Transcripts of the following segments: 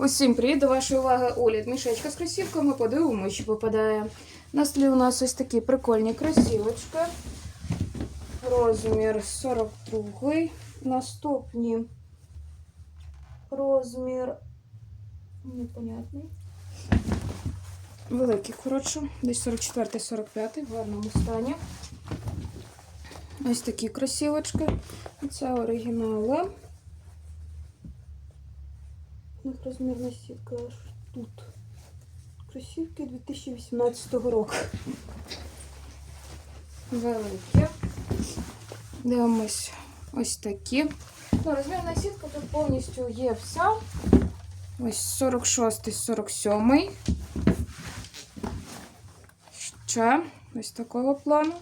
Усім привіт, до вашої уваги Оля мішечка з кросівками. Подивимося, що попадає. На столі у нас ось такі прикольні кросівочки. Розмір 42. Наступні розмір непонятний. Великий, коротше, десь 44-45 в гарному стані. Ось такі кросівочки. Це оригінали. Розмірна сітка аж тут. Кросівки 2018 року. Великі. Дивимось ось такі. Ну, розмірна сітка тут повністю є вся. Ось 46-47. Ще ось такого плану.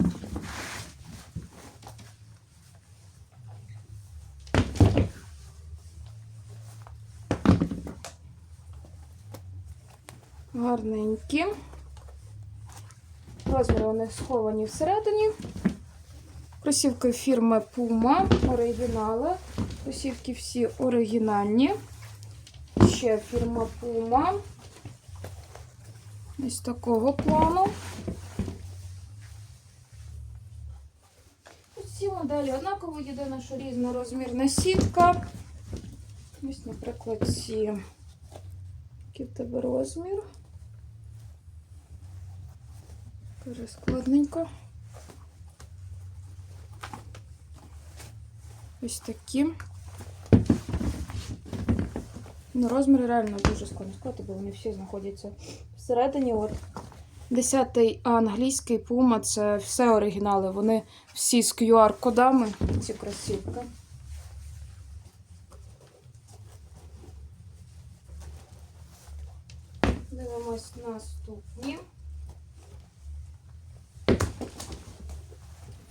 Гарненькі. Розміри них сховані всередині. Кросівки фірми Puma, оригінали. Кросівки всі оригінальні. Ще фірма Puma. Ось такого плану. Всі моделі однаково, єдине, що різна розмірна сітка. Ось, наприклад, ці. Який в тебе розмір? Дуже складненько. Ось такі. Ну, розміри реально дуже складно сказати, бо вони всі знаходяться всередині. От 10-й англійський Puma це все оригінали. Вони всі з QR-кодами, ці кросівки. Дивимось наступні.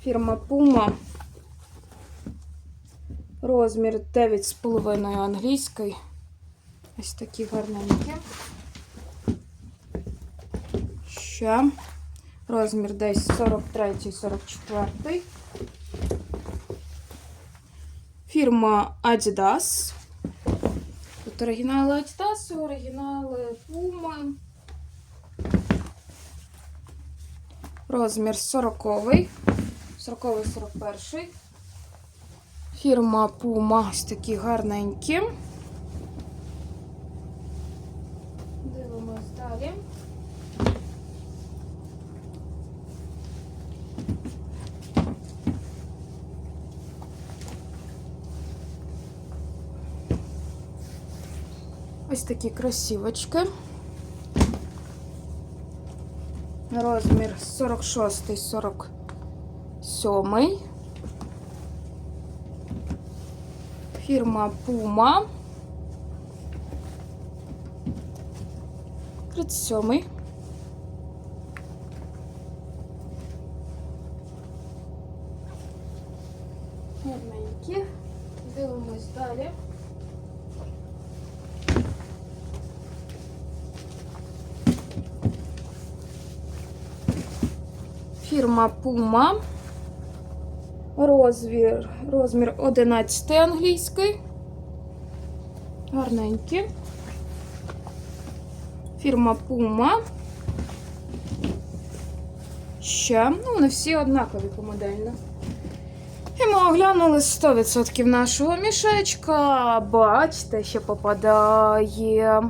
Фірма Puma. Розмір 9,5 англійський. Ось такі гарненькі. Ще. Розмір десь 43-44. Фірма Adidas. Тут оригінали Adidas, оригінали Puma. Розмір 40. 40-41. Фірма Puma. Ось такі гарненькі. Дивимось далі. Ось такі кросівочки. Розмір 46 47 Фірма Puma. 37 Гарненькі. Дивимось далі. Фірма Puma. Розмір, розмір 11 англійський. Гарненькі. Фірма Puma. Ще. Ну, вони всі однакові помодельно. І ми оглянули 100% нашого мішечка. Бачите, що попадає.